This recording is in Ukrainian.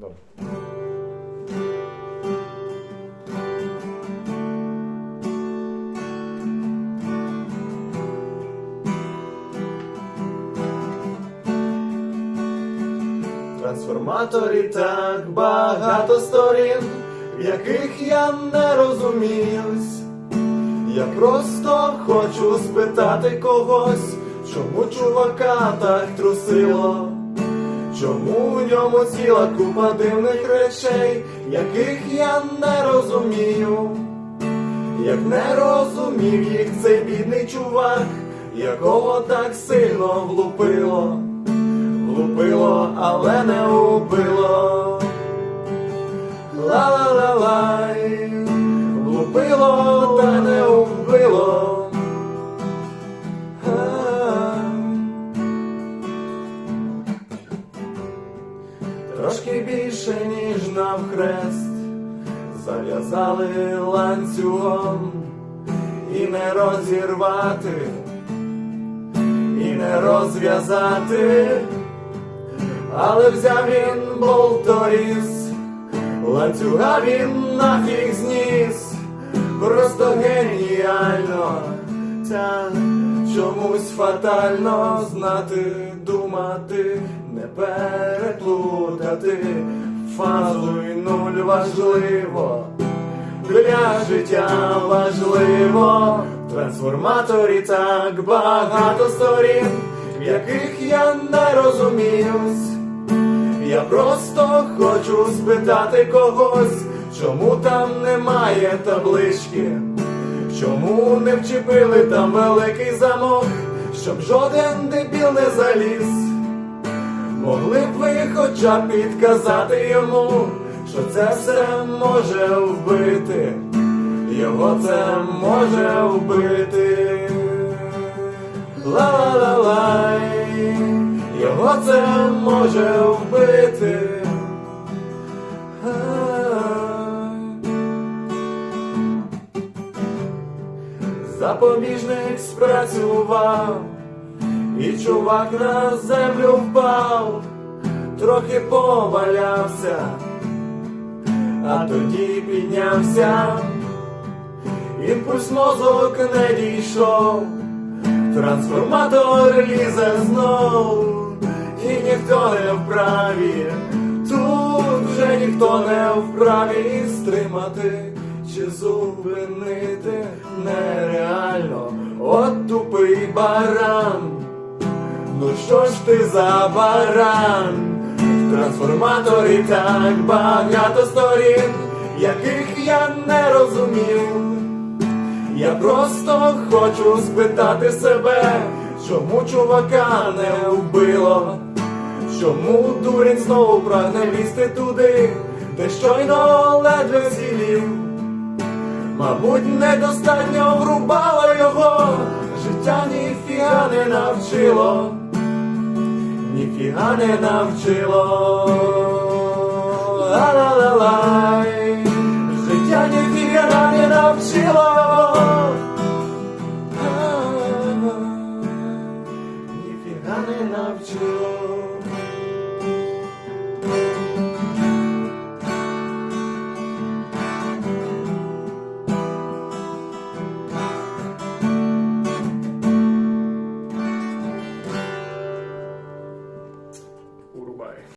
добре. Трансформаторі так багато сторін, яких я не розуміюсь. Я просто хочу спитати когось, чому чувака так трусило, чому в ньому ціла купа дивних речей, яких я не розумію, як не розумів їх цей бідний чувак, якого так сильно влупило, влупило, але не убило. Трошки більше, ніж навхрест, зав'язали ланцюгом і не розірвати, і не розв'язати, але взяв він болторіз. Ланцюга він нафіг зніс, просто геніально, та чомусь фатально знати, думати, переплутати, фазу і нуль важливо, для життя важливо, трансформаторі так багато сторін, яких я не розуміюсь. Я просто хочу спитати когось, чому там немає таблички, чому не вчепили там великий замок, щоб жоден дебіл не заліз. Могли б ви хоча б підказати йому, що це все може вбити, його це може вбити. Ла-ла-ла-лай, його це може вбити. Запобіжник спрацював, і чувак на землю впав, трохи повалявся, а тоді піднявся, імпульс мозок не дійшов. Трансформатор лізе знов, і ніхто не вправі, тут вже ніхто не вправі стримати чи зупинити нереально, от тупий баран. Що ж ти за баран? В трансформаторі так багато сторін, яких я не розумів. Я просто хочу спитати себе, чому чувака не вбило, чому дурень знову прагне лізти туди, де щойно ледве цілів. Мабуть, недостатньо врубало його, життя ніфіга не навчило, ніфіга не навчило.